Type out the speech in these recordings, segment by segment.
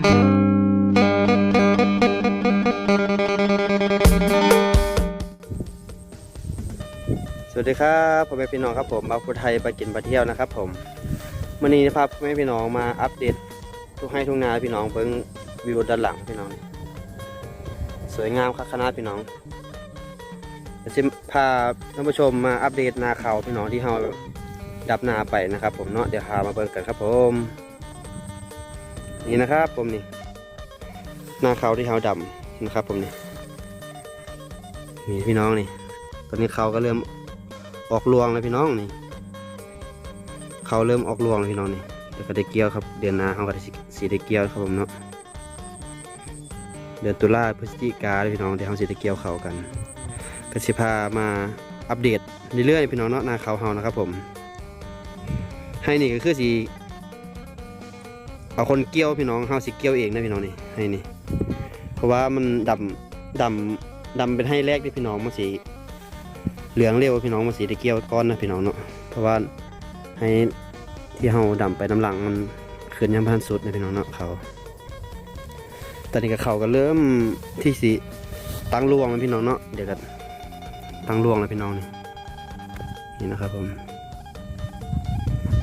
สวัสดีครับพ่อแม่พี่น้องครับผมมาพูไทยไปกินไปเที่ยวนะครับ ผมวันนี้นะครับพ่อแม่พี่น้องมาอัปเดตทุกให้ทุกนาพี่น้องเบิ้งวิวด้านหลังพี่น้อง สวยงามครับคณะพี่น้องจะพาท่านผู้ชมมาอัปเดตนาเขาพี่น้องที่เราดับนาไปนะครับ ผมเนาะเดี๋ยวพามาเบิ่งกันครับผม นี่นะครับผมนี่นาเขาที่เราดำนะครับ ผมนี่นี่พี่น้องนี่ ตอนนี้เขาก็เริ่มออกรวงแล้วพี่น้องนี่ เขาเริ่มออกรวงแล้วพี่น้องนี่เดี๋ยวก็ได้เกี่ยวครับ เดือนหน้าเขาก็ได้สีได้เกี่ยวครับผมเนาะเดือนตุลาพฤศจิกาเลยพี่น้องเดี๋ยวเขาสีได้เกี่ยวเขากันก็สิพามาอัปเดตเรื่อยๆพี่น้องเนาะนาเขาเฮานะครับผม ให้นี่ก็คือสี เอาคนเกี่ยวพี่น้องเฮาสิเกี่ยวเองนะพี่น้องนี่ให้นี่ เพราะว่ามันดำดำดำเป็นให้แรกที่พี่น้องมันสีเหลืองเร็วพี่น้องมันสีได้เกี่ยวก้อนนะพี่น้องเนาะเพราะว่าให้ที่เฮาดำไปน้ำหลังมันขึ้นยังพันสุดนะพี่น้องเนาะเขาตอนนี้ก็เขาก็เริ่มที่สีตั้งรวงแล้วพี่น้องเนาะเดี๋ยวก็ตั้งรวงแล้วพี่น้องนี่นี่นะครับผม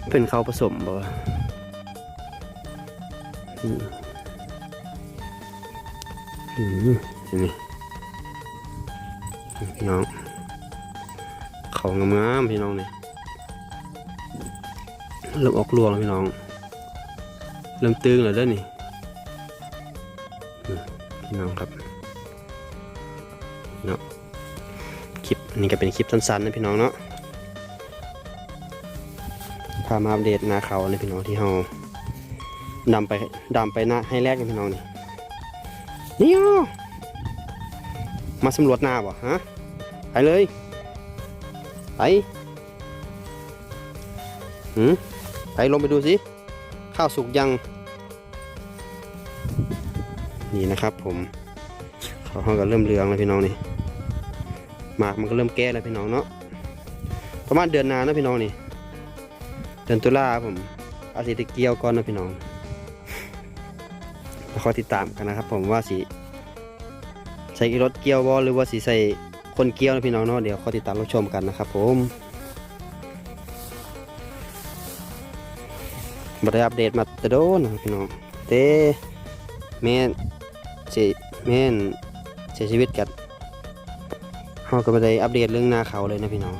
เป็นเขาผสมบ่ อืมอืมนี่พี่น้อง เขางามๆพี่น้องเนี่ยเริ่มออกรวงแล้วพี่น้อง เริ่มตึงแล้วเด้อนี่พี่น้องครับเนาะคลิปอันนี้ก็เป็นคลิปสั้นๆนะพี่น้องเนาะพามาอัปเดตนาเขาในพี่น้องที่เฮา ดำไปดำไปหน้าให้แรกนพี่น้องนี่นี่อ๋อมาสำรวจนาบ่ฮะไปเลยไปหืมไปลงไปดูสิข้าวสุกยัง นี่นะครับผมเขาเขาก็เริ่มเลืองแล้วพี่น้องนี่หมากมันก็เริ่มแก่แล้วพี่น้องเนาะประมาณเดือนนานะพี่น้องนี่เดือนตุลาผมอาทิตย์เกี่ยวก่อนนะพี่น้อง คอยติดตามกันนะครับ ผมว่าสีใส่รถเกียวบอหรือว่าสีใส่คนเกี้ยวนะพี่น้องเนาะเดี๋ยวขอติดตามรับชมกันนะครับ ผมบได้อัปเดตมาตะโดนนะพี่น้องเต้แม่นเสียแม่นเสียชีวิตกันเขาก็ไม่ได้อัปเดตเรื่องหน้าเขาเลยนะพี่น้อง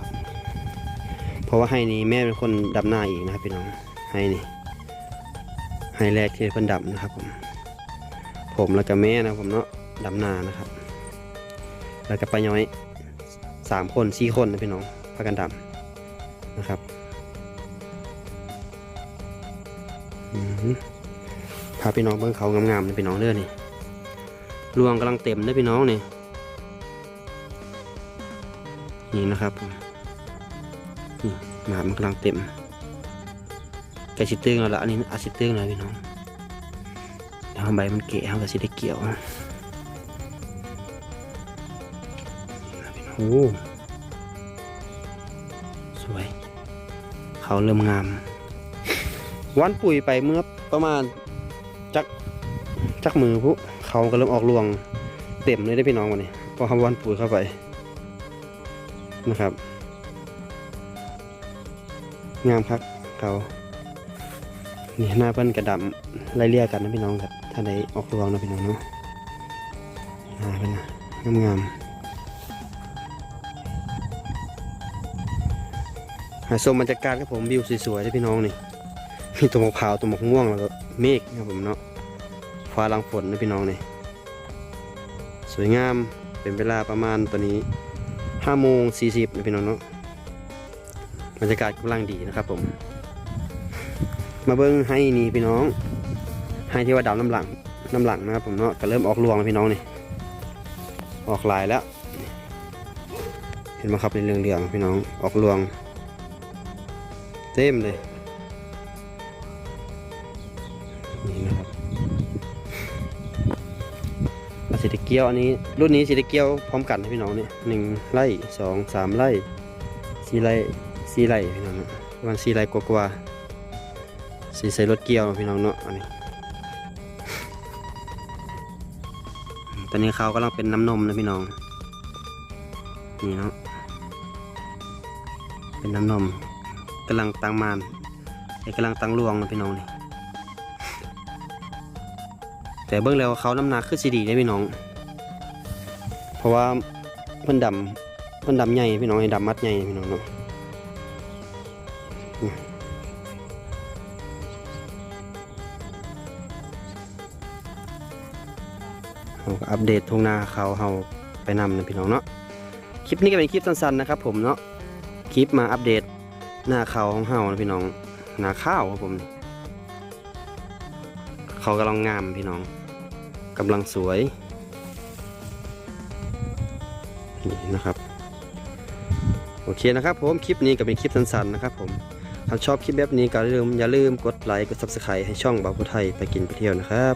เพราะว่าให้นี่แม่เป็นคนดำหน้าอีกนะครับพี่น้องให้นี่ให้แรกที่เพิ่นดำนะครับผม ผมแล้วก็แม่นะผมเนาะดำนานะครับ แล้วก็ปลาย้อยสามคนสี่คนนะพี่น้องพากันดำนะครับพาพี่น้องเบิ่งเขางามๆนะพี่น้องเด้อนี่รวงกำลังเต็มนะพี่น้องนี่นี่นะครับผมนี่หมามันกำลังเต็มแกชิตึงแล้วละอันนี้อาชิตึงแล้วพี่น้อง เดี๋ยวเอาใบมันเกะเขาก็สิได้เกี่ยวโอ้สวย เขาเริ่มงาม วันปุ๋ยไปเมื่อประมาณจักจักมือผู้เขาก็เริ่มออกรวงเต็มเลยได้พี่น้องวันนี้พอทำวันปุ๋ยเข้าไปนะครับ งามครับเขานี่หน้าเพิ่นกระดำไล่เลี่ยกันนะพี่น้องครับ ถ้าได้ออกรวงนะพี่น้องเนาะหนาเพิ่นนะงามๆหาชมบรรยากาศครับผมวิวสวยๆเลยพี่น้องนี่มีตัวมะพร้าวตัวมะม่วงแล้วก็เมฆครับผมเนาะฟ้าลังฝนนะพี่น้องนี่สวยงามเป็นเวลาประมาณตอนนี้ห้าโมงสี่สิบนะพี่น้องเนาะบรรยากาศกำลังดีนะครับผม มาเบิ้งให้นี่พี่น้อง ให้ที่ว่าดำน้ำหลังน้ำหลังนะครับผมเนาะก็เริ่มออกรวงแล้วพี่น้องนี่ออกลายแล้ว เห็นไหมครับเรื่องเรืองๆพี่น้องออกรวง เต็มเลยนี่นะครับอาสิตเกียวอันนี้รุ่นนี้สิตเกียวพร้อมกันนพี่น้องเนี่ยหนึ่งไร่สองสามไร่สี่ไร่สี่ไร่พี่น้องนะประมาณสี่ไร่กว่าๆสีใส่รถเกียวพี่น้องเนาะอันนี้ อนนี้เขากำลังเป็นน้ำนมนะพี่น้อง นี่เนาะ เป็นน้ำนมกำลังตังมานไอ้กำลังตังรวงนะพี่น้องนี่ แต่เบื้องแล้วเขาน้ำหนักคือสีดีได้พี่น้อง เพราะว่าเพิ่นดำเพิ่นดำใหญ่พี่น้องให้ดำมัดใหญ่พี่น้องเนาะ อัปเดตทุ่งนาเขาเฮาไปนำนะพี่น้องเนาะคลิปนี้ก็เป็นคลิปสั้นๆนะครับผมเนาะคลิปมาอัปเดตหน้าเขาของเฮานะพี่น้องหน้าข้าวครับผมเขากำลังงามพี่น้องกำลังสวยนี่นะครับโอเคนะครับผมคลิปนี้ก็เป็นคลิปสั้นๆนะครับผมถ้าชอบคลิปแบบนี้ก็อย่าลืมอย่าลืมกดไลค์กด subscribe ให้ช่องบ่าวผู้ไทยไปกินไปเที่ยวนะครับ